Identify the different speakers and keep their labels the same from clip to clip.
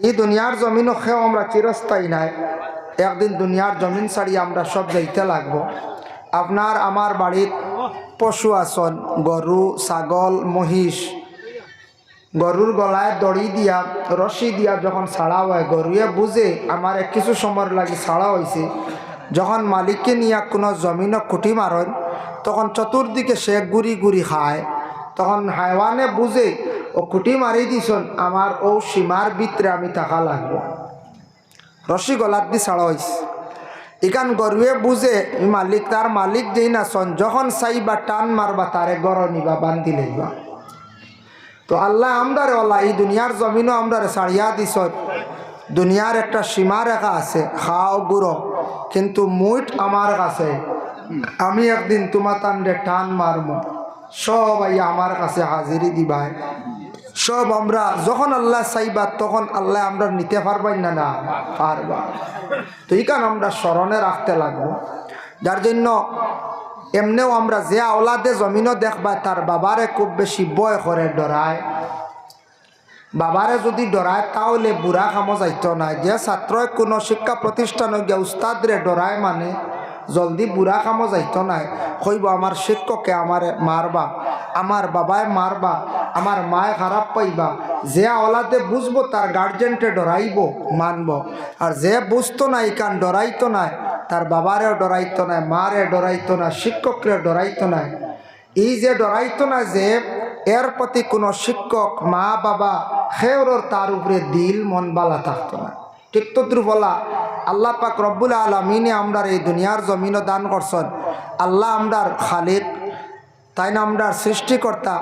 Speaker 1: এই দুনিয়ার জমিনও খেয়েও আমরা চিরস্থায়ী নাই। একদিন দুনিয়ার জমিন ছাড়িয়ে আমরা সব যাইতে লাগবো। আপনার আমার বাড়ির পশু আসন, গরু, ছাগল, মহিষ। গরুর গলায় দড়ি দিয়া, রশি দিয়া যখন ছাড়া হয়, গরুয়ে বুঝে আমার কিছু সময় লাগি ছাড়া হয়েছে যখন মালিককে নিয়ে কোনো জমিনও খুঁটি মারেন, তখন চতুর্দিকে সে গুড়ি গুড়ি খায়। তখন হাইওয়ানে বুঝে ও খুঁটি মারি দিছন আমার ও সীমার ভিতরে আমি থাকা লাগবো। রশি গলার দি ছাড়া হয়েছে ইকান গরুয়ে বুঝে মালিক তার মালিক যেই না সন যখন চাইবা টান মারবা তারে গড় নিবা, বান্ধি লইবা। তো আল্লাহ আমদারে ওলা এই দুনিয়ার জমিনও আমদারে ছাড়িয়া দিস দুনিয়ার একটা সীমা রেখা আছে, খাও গুঁড়ো কিন্তু মুঠ আমার কাছে। আমি একদিন তোমার তান্ডে টান মারব সব আই আমার কাছে হাজিরি দিবাই। সব আমরা, যখন আল্লাহ চাইবা, তখন আল্লাহ আমরা নিতে পারবাই না না, পারবা। তো কারণ আমরা স্মরণে রাখতে লাগবো। যার জন্য এমনিও আমরা যে আওলাদে জমিনও দেখবা, তার বাবারে খুব বেশি বয় করে ডরায়। বাবারে যদি ডরায়, তাহলে বুড়া কামো যাইতো না। যে ছাত্রই কোনো শিক্ষা প্রতিষ্ঠানে গিয়ে উস্তাদরে ডরায় মানে জলদি বুড়া কামো যাইতো নাই কইব, আমার শিক্ষকে আমার মারবা, আমার বাবায় মারবা আমার মায় খারাপ পাইবা। যে আওলাদে বুঝব, তার গার্জেনটে ডরাইব, মানব। আর যে বুঝতো না ইকান ডরাইতো নাই তার বাবারেও ডরাইতো না, মারে ডরাইতো না, শিক্ষকরে ডরাইতো না। এই যে ডরাইতো না যে, এর প্রতি কোনো শিক্ষক, মা, বাবা খেওরর তার উপরে দিল, মন বালা থাকতো না। ঠিক তো বলা আল্লাহ পাক রব্বুল আলমিনে আমরার এই দুনিয়ার জমিনও দান করছেন। আল্লাহ আমরার খালিক, তাই না আমরার সৃষ্টিকর্তা।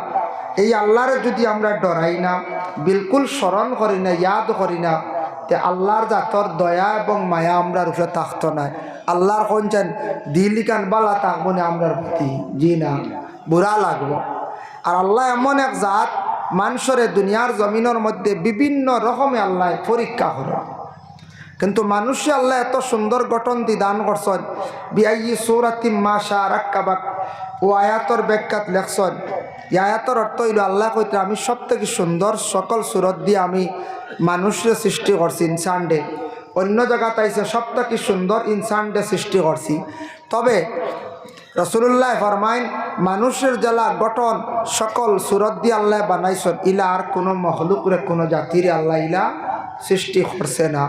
Speaker 1: এই আল্লাহরে যদি আমরা ডরাই না, বিলকুল স্মরণ করি না, ইয়াদ করি না, তে আল্লাহর জাতর দয়া এবং মায়া আমরার উপরে থাকতো না। আল্লাহর কঞ্চেন দিলিকান বালা থাকব না আমরার প্রতি জি না, বুড়া লাগবো। আর আল্লাহ এমন এক জাত, মানুষরে দুনিয়ার জমিনের মধ্যে বিভিন্ন রকমে আল্লাহ পরীক্ষা করে। কিন্তু মানুষে আল্লাহ এত সুন্দর গঠন দি দান করছেন বিআই সৌরাতিম মা শাহ রাক্কাবাক ও আয়াতর ব্যাখ্যাত লেখছেন এই আয়াতর অর্থ হইল আল্লাহ কইতে আমি সব থেকে সুন্দর সকল সুরত দিয়ে আমি মানুষের সৃষ্টি করছি ইনসান ডে। অন্য জায়গা তাইছে সব থেকে সুন্দর ইনসান ডে সৃষ্টি করছি। তবে রসুল্লাহ ফরমাইন, মানুষের জেলা গঠন সকল সুরত দিয়ে আল্লাহ বানাইছেন, ইলা আর কোনো মহলুকরে কোনো জাতির আল্লাহ ইলা সৃষ্টি করছে না।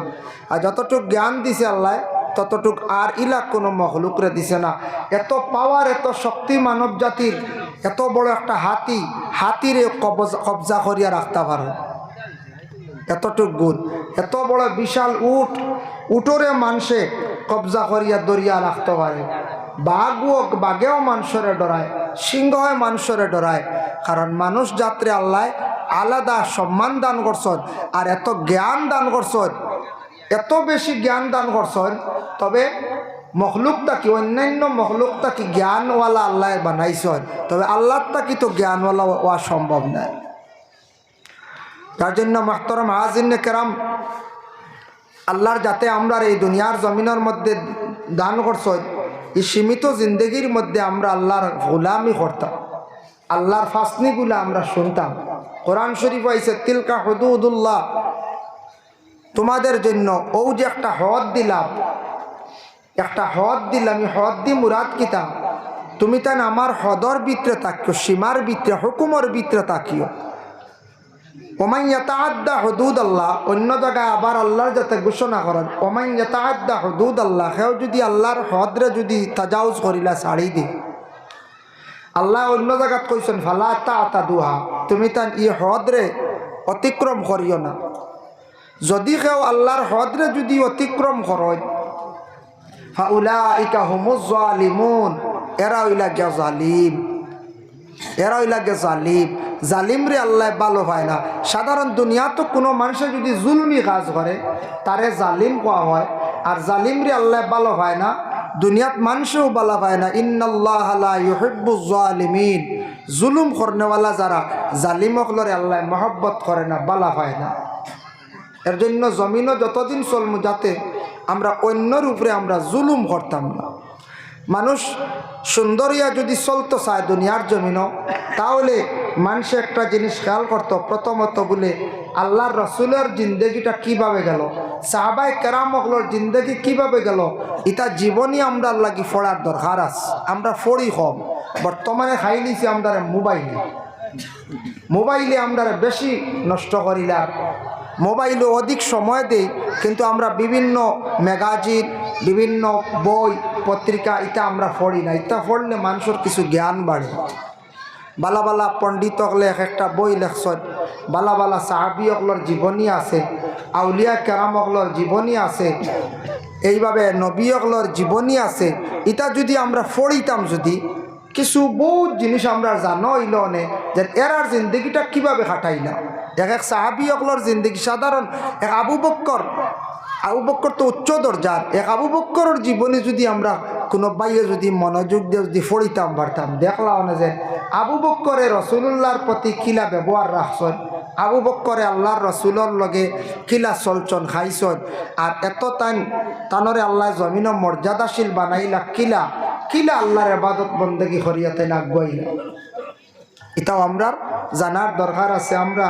Speaker 1: আর যতটুকু জ্ঞান দিছে আল্লাহ ততটুক আর ইলা কোনো মহলুকরে দিছে না। এত পাওয়ার এত শক্তি মানব জাতির, এত বড় একটা হাতি, হাতিরে কবজা কবজা করিয়া রাখতে পারো। এতটুক গুণ। এত বড় বিশাল উট, উটরে মানুষে কবজা করিয়া দরিয়া রাখতে পারে। বাঘও বাঘেও মানুষরে ডরায় সিংহে মানুষরে ডরায়। কারণ মানুষ যাত্রে আল্লাহ আলাদা সম্মান দান করছেন, আর এত জ্ঞান দান করছেন এত বেশি জ্ঞান দান করছেন, তবে মখলুকটা কি, অন্যান্য মখলুকটা কি জ্ঞানওয়ালা আল্লাহ বানাইছেন? তবে আল্লাহটা কি তো জ্ঞানওয়ালা হওয়া সম্ভব নয় তার জন্য মাহতরম হাজিনে কেরাম, আল্লাহর যাতে আমরা এই দুনিয়ার জমিনের মধ্যে দান করছেন, এই সীমিত জিন্দগির মধ্যে আমরা আল্লাহর গোলামি করতাম, আল্লাহর ফাসনিগুলো আমরা শুনতাম। কোরআন শরীফ আইসে তিলকা হদুদুল্লাহ তোমাদের জন্য ও যে একটা হদ দিলাম। একটা হদ দিলাম, এই হদ দি মুরাদ কিতাম তুমি তাই আমার হদর ভিতরে তাকিও সীমার ভিতরে, হুকুমর ভিতরে তাকিও ওমাইয়াতা আদা হদুদ আল্লাহ অন্য জায়গায় আবার আল্লাহর যাতে ঘোষণা করেন ওমাইয়াতা আদা হদুদ আল্লাহ সেও যদি আল্লাহর হদরে যদি তাজাউজ করিলা ছাড়ি দি। আল্লাহ অন্য জায়গাত কইছেন, ফালা তা দুহা তুমি তান ই হদরে অতিক্রম করিও না। যদি কেউ আল্লাহর হদরে যদি অতিক্রম করেন ফাউলা ইকা হুমুজ জালিমুন, এরা হইলা গিয়া জালিম। এরা হইলা গে জালিম। জালিম রে আল্লাহ ভালো পায় না। সাধারণ দুনিয়া তো কোনো মানুষের যদি জুলমি কাজ করে, তারে জালিম কোয়া হয়। আর জালিম রে আল্লাহ ভালো পায় না। দুনিয়াত মানুষেও ভালো পায় না। ইন্নাল্লাহ জালিমিন। জুলুম করনেওয়ালা যারা, জালিমক লরে আল্লাহ মহব্বত করে না বালা পায় না। এর জন্য জমিনও যতদিন চলম যাতে আমরা অন্যর উপরে আমরা জুলুম করতাম না। মানুষ সুন্দরিয়া যদি চলতো চায় দুনিয়ার জমিনও, তাহলে মানুষে একটা জিনিস খেয়াল করতো, প্রথমত বলে আল্লাহর রসুলের জিন্দগিটা কীভাবে গেল সাহাবাই কেরাম অগলোর জিন্দগি কীভাবে গেল এটা জীবনই আমরা লাগি ফোড়ার দরকার আস, আমরা ফড়ি কম। বর্তমানে খাই নিছি আমরা মোবাইলে মোবাইলে আমরা বেশি নষ্ট করিলাম। মোবাইলে অধিক সময় দেই, কিন্তু আমরা বিভিন্ন ম্যাগাজিন, বিভিন্ন বই, পত্রিকা এটা আমরা পড়ি না। এটা পড়লে মানুষের কিছু জ্ঞান বাড়ে। বালা বালা পণ্ডিত হলে এক একটা বই লেখছেন বালা বালা সাহাবি অকলর জীবনী আছে, আউলিয়া কেরাম অকলর জীবনী আছে, এইভাবে নবী অকলর জীবনী আছে। এটা যদি আমরা পড়িতাম যদি কিছু বহুত জিনিস আমরা জানো হইল নে যে এরার জিন্দগিটা কীভাবে খাটাইলা এক এক সাহাবি অকলর জিন্দগি, সাধারণ এক আবু বক্কর। আবু বক্কর তো উচ্চ দরজার। এক আবু বক্করের জীবনে যদি আমরা কোনো বাইয়ে যদি মনোযোগ দিয়ে যদি ফড়িতাম পারতাম দেখলাম না যে আবু বক্করে রসুল্লাহর প্রতি কিলা ব্যবহার রাখছেন। আবু বক্করে আল্লাহর রসুলর লগে কিলা চলছন খাইছন। আর এত টাইম তানরে আল্লাহ জমিন মর্যাদাশীল বানাইলা কিলা। কিলা আল্লাহর আবাদত বন্দেগী হরিয়াতে নাগুয়াইলা এটাও আমরা জানার দরকার আছে। আমরা,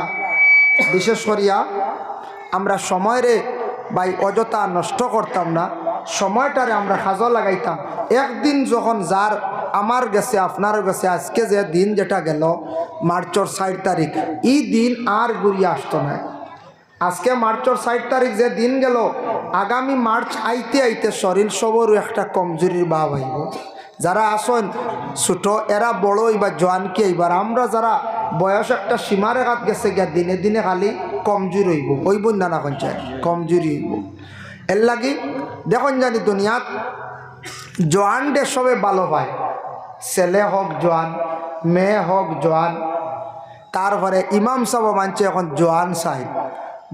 Speaker 1: বিশেষ করিয়া আমরা সময়ের বাই অযথা নষ্ট করতাম না, সময়টারে আমরা সাজো লাগাইতাম। একদিন যখন যার আমার গেছে, আপনারও গেছে, আজকে যে দিন যেটা গেল, মার্চর ষাট তারিখ, এই দিন আর ঘুরিয়ে আসতো না। আজকে মার্চর ষাট তারিখ যে দিন গেল আগামী মার্চ আইতে আইতে শরীর সবরও একটা কমজোরির ভাব আইব যারা আসন, ছোট, এরা বড় এবার জোয়ান কি এইবার আমরা যারা বয়স একটা সীমা রেখাত গেছে গিয়া দিনে দিনে খালি কমজোরি হইব। হইব না না কঞ্চায় কমজোরি হইব। এর লাগি দেখুন জানি দুনিয়াত জোয়ান ডে সবে ভালো পায়। ছেলে হোক জোয়ান, মেয়ে হোক জোয়ান, তারপরে ইমাম সাহেব মানছে এখন জোয়ান সাহেব।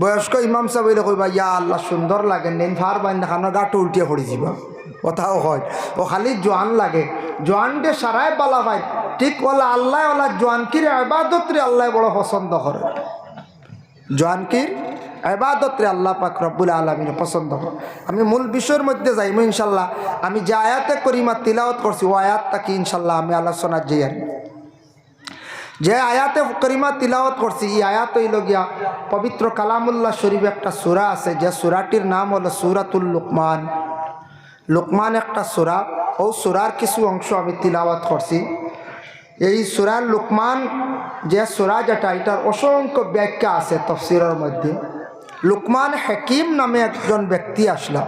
Speaker 1: বয়স্ক ইমাম সাহেব হইলে কইবা ইয়া আল্লাহ সুন্দর লাগে নেন ফার বাইন গাটো উল্টিয়ে পড়ি যাবা। কথাও হয়। ও খালি জোয়ান লাগে। জোয়ানটে সারাই বালা ভাই। ঠিক ওলা আল্লাহ ওলা জোয়ানকির আবাদত রে আল্লাহ বড় পছন্দ করে জোয়ানকির আবাদত রে আল্লাহ পাক রব্বুল আলমিন পছন্দ করে আমি মূল বিষয়ের মধ্যে যাইমু ইনশাল্লাহ। আমি যে আয়াতে করিমা তিলাওয়াত করছি ও আয়াতটাকে ইনশাল্লাহ আমি আলোচনা যাই আর যে আয়াতে করিমা তিলাওয়াত করছি, এই আয়াত হইল গিয়া পবিত্র কালামুল্লাহ শরীফ একটা সুরা আছে, যে সুরাটির নাম হলো সুরাতুল লুকমান। লুকমান একটা সুরা, ও সুরার কিছু অংশ আমি তিলাওয়াত করছি। এই সুরার লুকমান, যে সুরা যেটা, এটার অসংখ্য ব্যাখ্যা আছে তফসিরের মধ্যে। লুকমান হাকিম নামে একজন ব্যক্তি আসলা।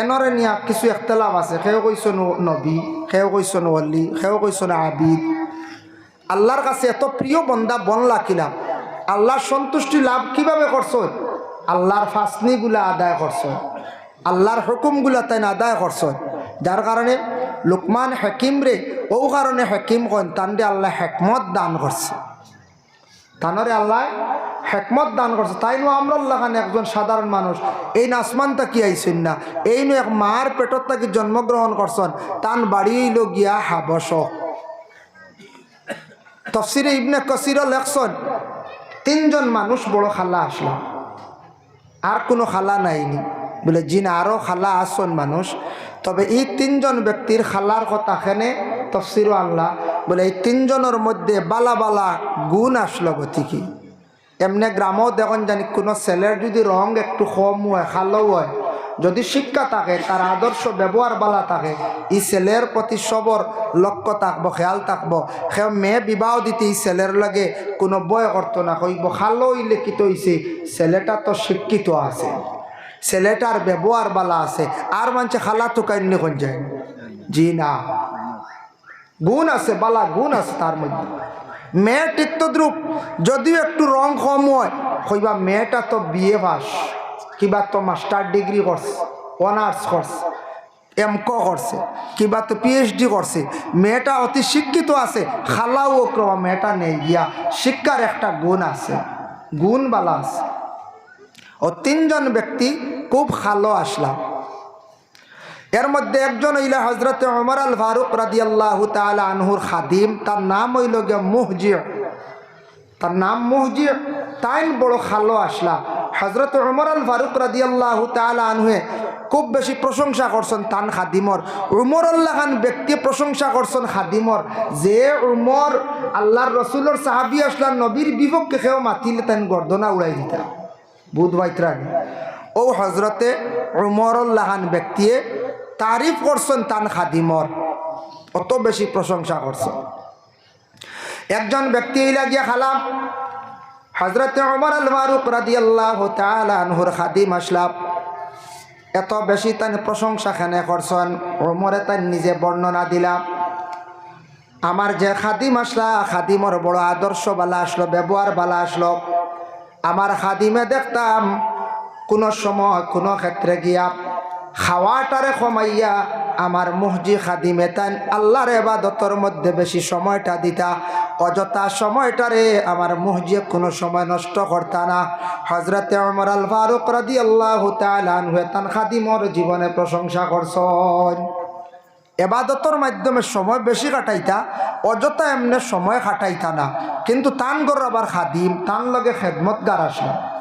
Speaker 1: এনরে নিয়া কিছু একতলাপ আছে। সেও কইসন নবী, সেও কইসন অলি সেও কইসন আবিদ। আল্লাহর কাছে এত প্রিয় বন্দা বন লাখিলাম আল্লাহর সন্তুষ্টি লাভ কীভাবে করছ? আল্লাহর ফাসনিগুলা আদায় করছ। আল্লাহর হুকুমগুলা তাই আদায় করছ। যার কারণে লুকমান হাকিম রে, ও কারণে হাকিম কন তানরে আল্লাহ হেকমত দান করছে। তানরে আল্লাহ হেকমত দান করছে। তাই নো আমরা খান একজন সাধারণ মানুষ। এই নাসমান তাকি আইসেন না। এই নো এক মার পেটত তাকে জন্মগ্রহণ করছেন। তান বাড়িয়েইল গিয়া হাবসক তফসিরে ইবনে কসির লেখছন, তিনজন মানুষ বড় খালা আসলো। আর কোনো খালা নাইনি। বলে, জিন আরও খালা আসন মানুষ। তবে এই তিনজন ব্যক্তির খালার কথা খেনে তফসিরও আনলা। বলে, এই তিনজনের মধ্যে বালা বালা গুণ আসলো গতিকে। এমনি গ্রামও দেখুন জানি, কোনো ছেলের যদি রং একটু কম হয় খালো হয় যদি শিক্ষা থাকে, তার আদর্শ ব্যবহার বালা থাকে, ই ছেলের প্রতি সবর লক্ষ্য থাকব, খেয়াল থাকব। সে মেয়ে বিবাহ দিতে এই ছেলের লাগে কোনো বয় করতো না কইব খালো লিখিত হইছে ছেলেটা তো শিক্ষিত আছে। ছেলেটার ব্যবহার বালা আছে। আর মানছে খালা তো কাইন্নি কোন যায়। জি না। গুণ আছে, বালা গুণ আছে তার মধ্যে। মেয়ে টিক্তদ্রুপ যদিও একটু রং কম হয় কইবা মেয়েটা তো বিয়ে পাস কিবা তো মাস্টার ডিগ্রি করছে অনার্স করছে এম ক করছে কিবা তো পিএইচডি করছে মেয়েটা অতি শিক্ষিত আছে, খালাও ক্রমা মেয়েটা নেই গিয়া শিক্ষার একটা গুণ আছে, গুণ বালা আছে। ও তিনজন ব্যক্তি খুব খালো আসলাম এর মধ্যে একজন হইল হজরত ওমর আল ফারুক রাদি আল্লাহ তালা আনহুর খাদিম, তার নাম হইল গিয়া মুহজিয় তার নাম মুহজিয় তাই বড় খালো আসলা। হজরত ওমর আল ফারুক রাদি আল্লাহ তালা আনহুয়ে খুব বেশি প্রশংসা করছেন তান খাদিমর। উমর আল্লাহ খান ব্যক্তি প্রশংসা করছেন খাদিমর। যে উমর আল্লাহর রসুলোর সাহাবি আসলাম নবীর বিপক্ষে কেউ মাতিলে তান গর্দনা উড়াই দিতা। বুধ বাইত্রান ও হজরতে উমর আল্লাহ খান ব্যক্তিয়ে তারিফ করছেন তান খাদিমর। অত বেশি প্রশংসা করছেন। একজন ব্যক্তি ইলা গিয়া খালাম হজরত ওমর আল ফারুক রাদি আল্লাহ তালহুর খাদিম আসলাম। এত বেশি তান প্রশংসা খানে করছেন? ওমরে তান নিজে বর্ণনা দিলাম। আমার যে খাদিম আসলা, খাদিমর বড় আদর্শ বালা আসলো, ব্যবহার বালা আসলো। আমার খাদিমে দেখতাম কোনো সময় কোনো ক্ষেত্রে গিয়া খাওয়াটারে কমাইয়া আমার মসজি খাদিমে তান আল্লাহর এবাদতর মধ্যে বেশি সময়টা দিতা। অযথা সময়টারে আমার মসজি কোনো সময় নষ্ট করতা না। হজরতে অমর আল ফারুক রাদি আল্লাহ তান খাদিমর জীবনে প্রশংসা করছেন। এবাদতর মাধ্যমে সময় বেশি কাটাইতা, অযথা এমনি সময় কাটাইতা না। কিন্তু তান গর আবার খাদিম, তান লগে খেদমত গার আসলাম।